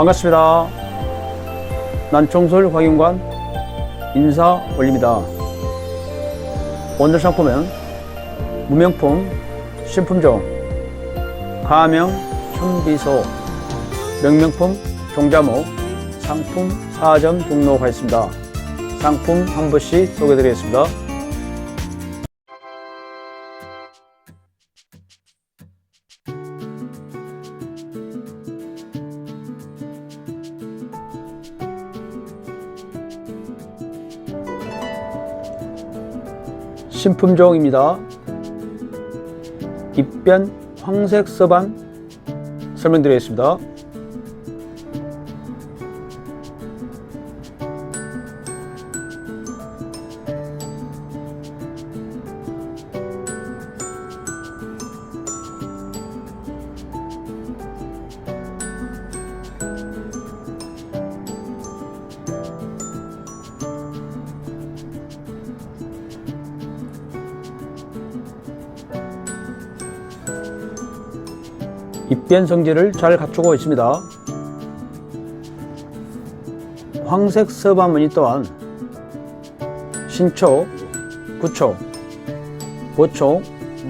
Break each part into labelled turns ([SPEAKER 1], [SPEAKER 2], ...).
[SPEAKER 1] 반갑습니다. 난청솔 확인관 인사 올립니다. 오늘 상품은 무명품 신품종 가명 천비소 명명품 종자모 상품 4점 등록하였습니다. 상품 한 번씩 소개드리겠습니다. 신품종입니다. 입변 황색 서반 설명드리겠습니다. 입변 성질을 잘 갖추고 있습니다. 황색 서반 무늬 또한 신초, 구초, 보초,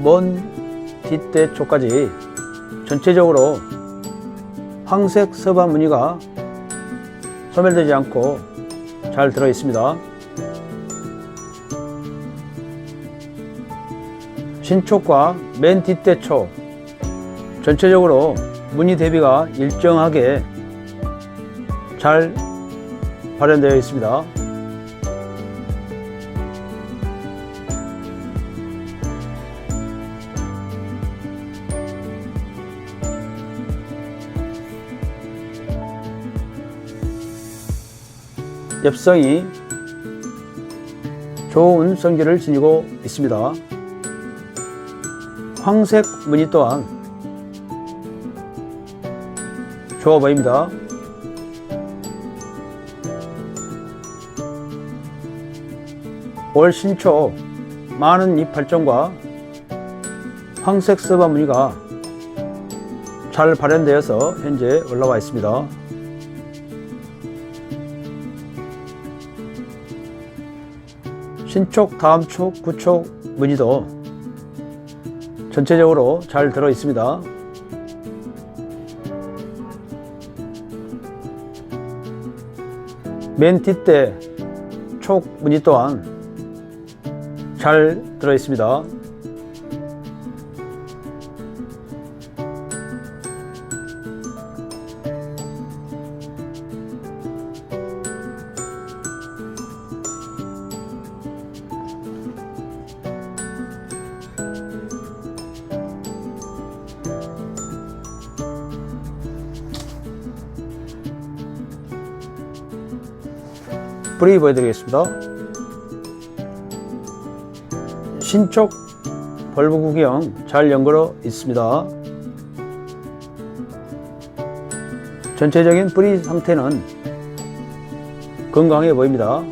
[SPEAKER 1] 먼 뒷대초까지 전체적으로 황색 서반 무늬가 소멸되지 않고 잘 들어 있습니다. 신촉과 맨 뒷대초 전체적으로 무늬 대비가 일정하게 잘 발현되어 있습니다. 엽성이 좋은 성질을 지니고 있습니다. 황색 무늬 또한 좋아 보입니다. 올 신초 많은 잎 발전과 황색 서바 무늬가 잘 발현되어서 현재 올라와 있습니다. 신촉, 다음 촉, 구촉 무늬도 전체적으로 잘 들어 있습니다. 맨 뒷대 촉 무늬 또한 잘 들어 있습니다. 뿌리 보여드리겠습니다. 신촉 벌브 구경 잘 연결어 있습니다. 전체적인 뿌리 상태는 건강해 보입니다.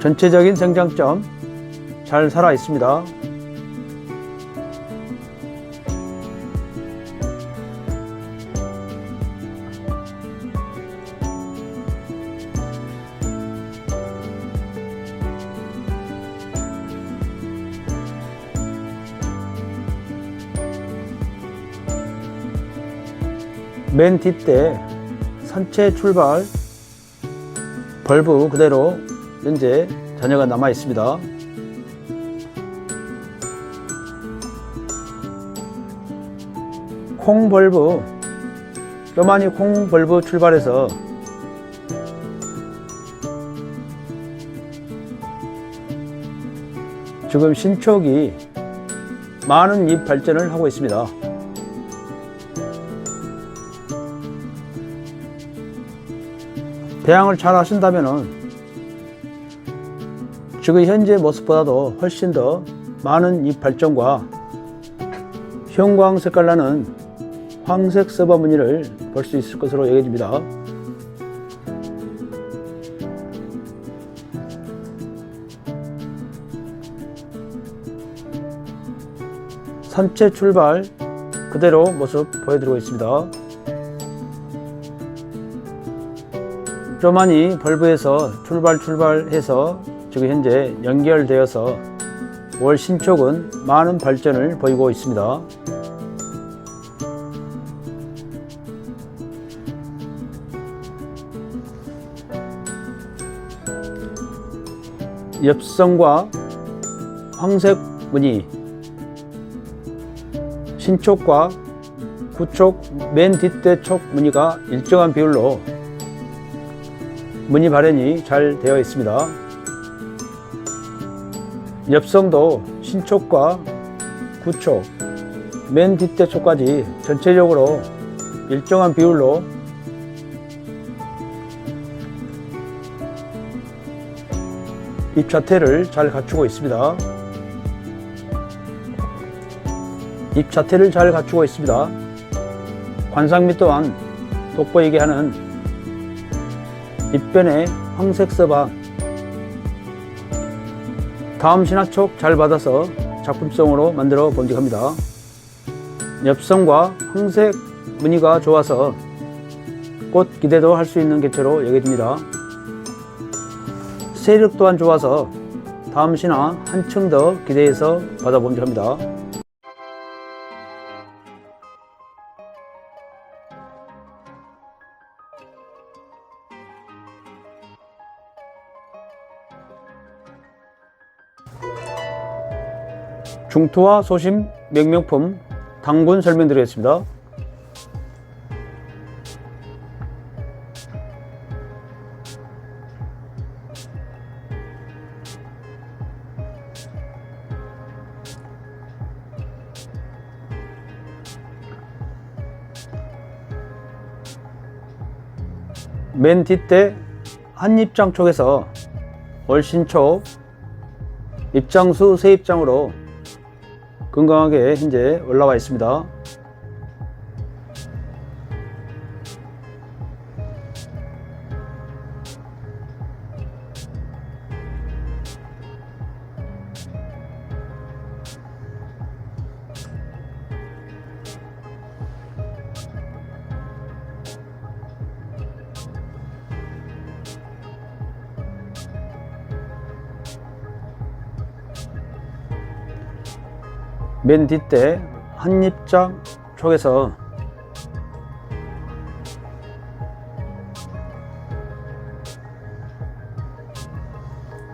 [SPEAKER 1] 전체적인 생장점 잘 살아 있습니다. 맨 뒷대 선체 출발 벌브 그대로 현재 잔여가 남아 있습니다. 콩 벌브 요만이 콩 벌브 출발해서 지금 신촉이 많은 잎 발전을 하고 있습니다. 대항을 잘 하신다면은 지금 현재 모습보다도 훨씬 더 많은 이 발전과 형광 색깔 나는 황색 서버 무늬를 볼 수 있을 것으로 여겨집니다. 선체 출발 그대로 모습 보여드리고 있습니다. 쪼마니 벌브에서 출발 출발해서 지금 현재 연결되어서 월 신촉은 많은 발전을 보이고 있습니다. 엽성과 황색 무늬 신촉과 구촉 맨 뒷대 촉 무늬가 일정한 비율로 무늬 발현이 잘 되어 있습니다. 엽성도 신촉과 구촉, 맨 뒷대 촉까지 전체적으로 일정한 비율로 입 자태를 잘 갖추고 있습니다. 입 자태를 잘 갖추고 있습니다. 관상미 또한 돋보이게 하는 입변의 황색 서방 다음 신화촉 잘 받아서 작품성으로 만들어 본직합니다. 엽성과 황색 무늬가 좋아서 꽃 기대도 할 수 있는 개체로 여겨집니다. 세력 또한 좋아서 다음 신화 한층 더 기대해서 받아봄직합니다. 중투와 소심 명명품 당군 설명드리겠습니다. 맨 뒷대 한입장 쪽에서 월신초 입장수 세 입장으로 건강하게 현재 올라와 있습니다. 맨 뒷대 한입장 쪽에서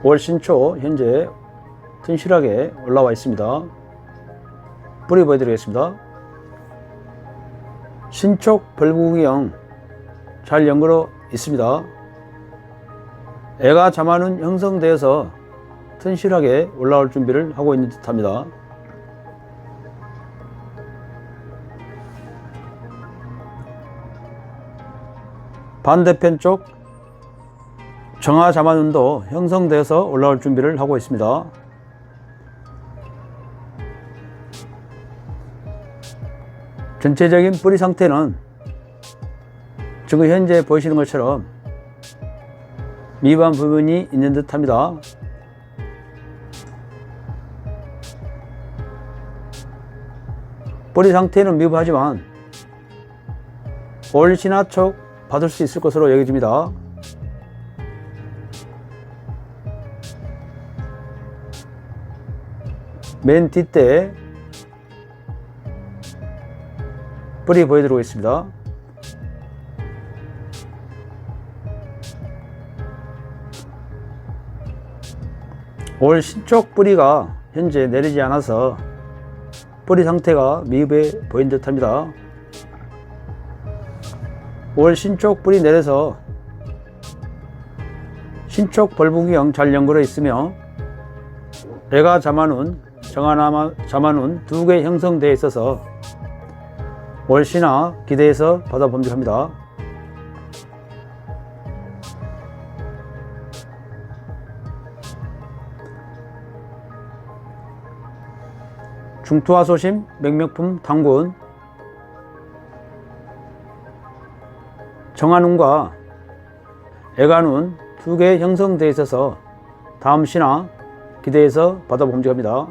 [SPEAKER 1] 월신초 현재 튼실하게 올라와 있습니다. 뿌리 보여드리겠습니다. 신촉 벌구경 잘 연결어 있습니다. 애가 자만은 형성되어서 튼실하게 올라올 준비를 하고 있는 듯합니다. 반대편 쪽 정화 자만운도 형성돼서 올라올 준비를 하고 있습니다. 전체적인 뿌리 상태는 지금 현재 보시는 것처럼 미반 부분이 있는 듯 합니다. 뿌리 상태는 미부하지만 올 신화촉 받을 수 있을 것으로 여겨집니다. 맨 뒷대 뿌리 보여드리고 있습니다. 올 신쪽 뿌리가 현재 내리지 않아서 뿌리 상태가 미흡해 보인 듯 합니다. 올 신쪽 뿌리 내려서 신촉 벌부기형 잘 연결해 있으며 애가 자만운, 정하나 자만운 두 개 형성되어 있어서 월시나 기대해서 받아봄직합니다. 중투와 소심, 맹명품 당군 정한운과 애간운 두 개 형성되어 있어서 다음 신화 기대해서 받아보험지 갑니다.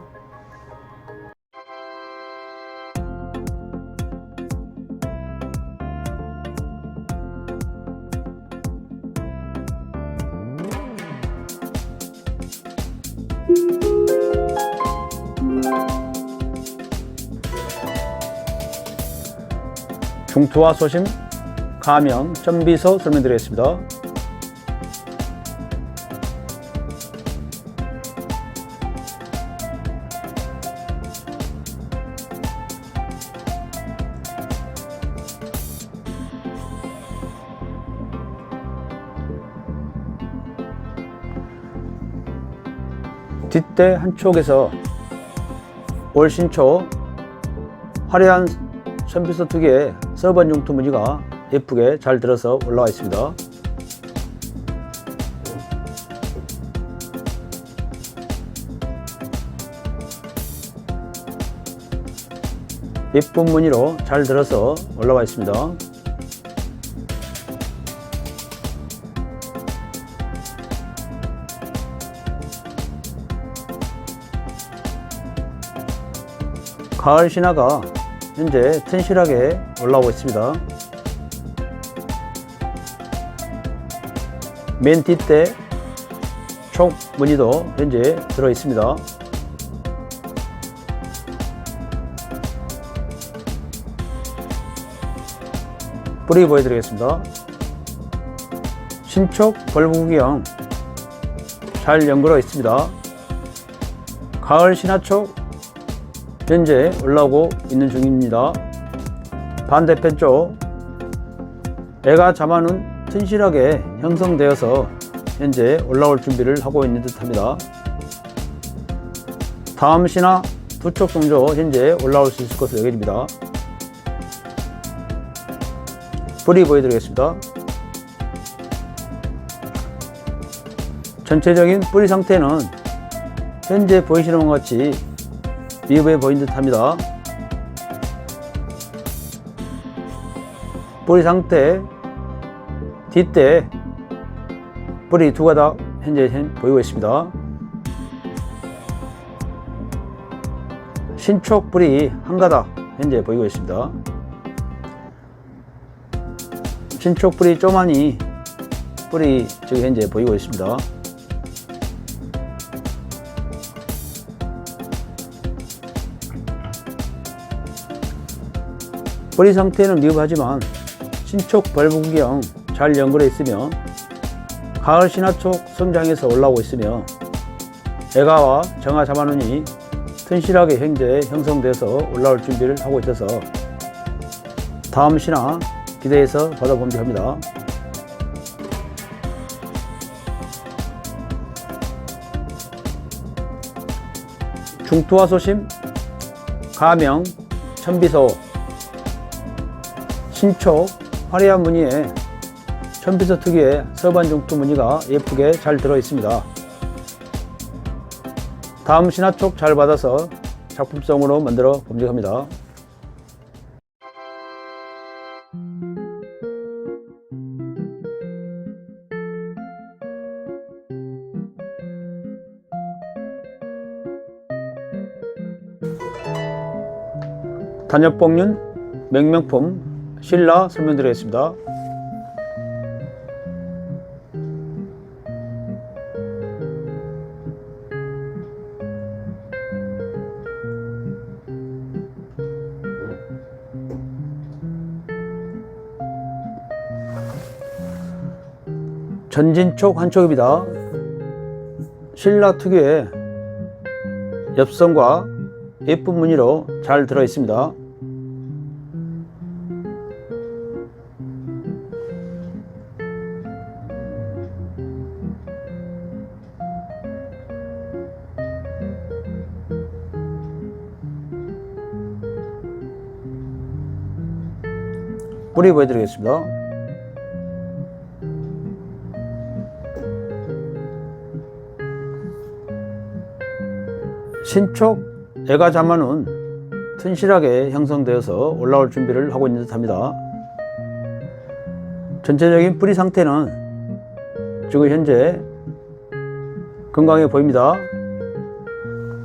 [SPEAKER 1] 중투와 소심 가명, 점비서 설명드리겠습니다. 뒷대 한쪽에서 올 신초 화려한 선비서 두 개의 서번 용투 무늬가 예쁘게 잘 들어서 올라와 있습니다. 예쁜 무늬로 잘 들어서 올라와 있습니다. 가을 신화가 현재 튼실하게 올라오고 있습니다. 맨 뒷대 촉 무늬도 현재 들어 있습니다. 뿌리 보여드리겠습니다. 신촉 벌구경 잘 연결어 있습니다. 가을 신화촉 현재 올라오고 있는 중입니다. 반대편 쪽 애가 잠아는 튼실하게 형성되어서 현재 올라올 준비를 하고 있는 듯합니다. 다음 신화 두쪽 정도 현재 올라올 수 있을 것으로 여겨집니다. 뿌리 보여드리겠습니다. 전체적인 뿌리 상태는 현재 보이시는 것 같이 미흡해 보인 듯 합니다. 뿌리 상태, 뒷대, 뿌리 두 가닥 현재 보이고 있습니다. 신촉 뿌리 한 가닥 현재 보이고 있습니다. 신촉 뿌리 쪼마니 뿌리 지금 현재 보이고 있습니다. 뿌리 상태는 미흡하지만 신촉 벌분경 잘 연결해 있으며 가을 신화촉 성장해서 올라오고 있으며 애가와 정화 잡아놓으니 튼실하게 현재 형성돼서 올라올 준비를 하고 있어서 다음 신화 기대해서 받아보면 합니다. 중투와 소심, 가명, 천비소, 신촉, 화려한 무늬에 천비서 특유의 서반 중투 무늬가 예쁘게 잘 들어 있습니다. 다음 신화촉 잘 받아서 작품성으로 만들어 범직합니다. 단엽봉륜 맹명품 신라 설명드리겠습니다. 전진촉 한촉입니다. 신라 특유의 엽선과 예쁜 무늬로 잘 들어 있습니다. 뿌리 보여드리겠습니다. 신촉 애가 자만은 튼실하게 형성되어서 올라올 준비를 하고 있는 듯합니다. 전체적인 뿌리 상태는 지금 현재 건강해 보입니다.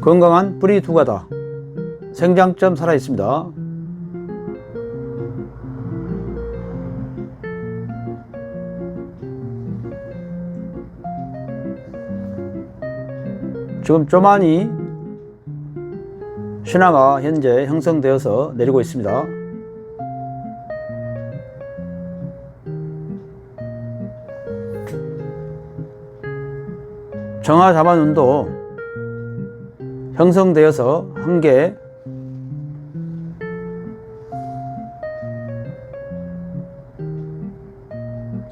[SPEAKER 1] 건강한 뿌리 두 가닥, 생장점 살아 있습니다. 지금 쪼만이 신화가 현재 형성되어서 내리고 있습니다. 정화 자반운도 형성되어서 한 개,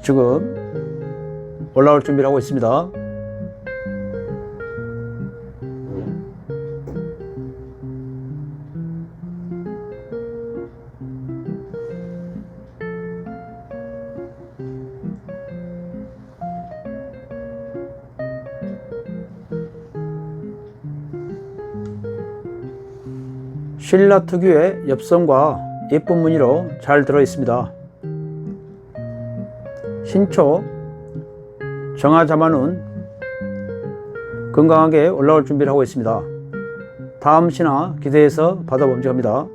[SPEAKER 1] 지금 올라올 준비를 하고 있습니다. 신라 특유의 엽성과 예쁜 무늬로 잘 들어 있습니다. 신초 정화자만은 건강하게 올라올 준비를 하고 있습니다. 다음 신화 기대해서 받아봄직합니다.